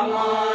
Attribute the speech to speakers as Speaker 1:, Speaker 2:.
Speaker 1: আমার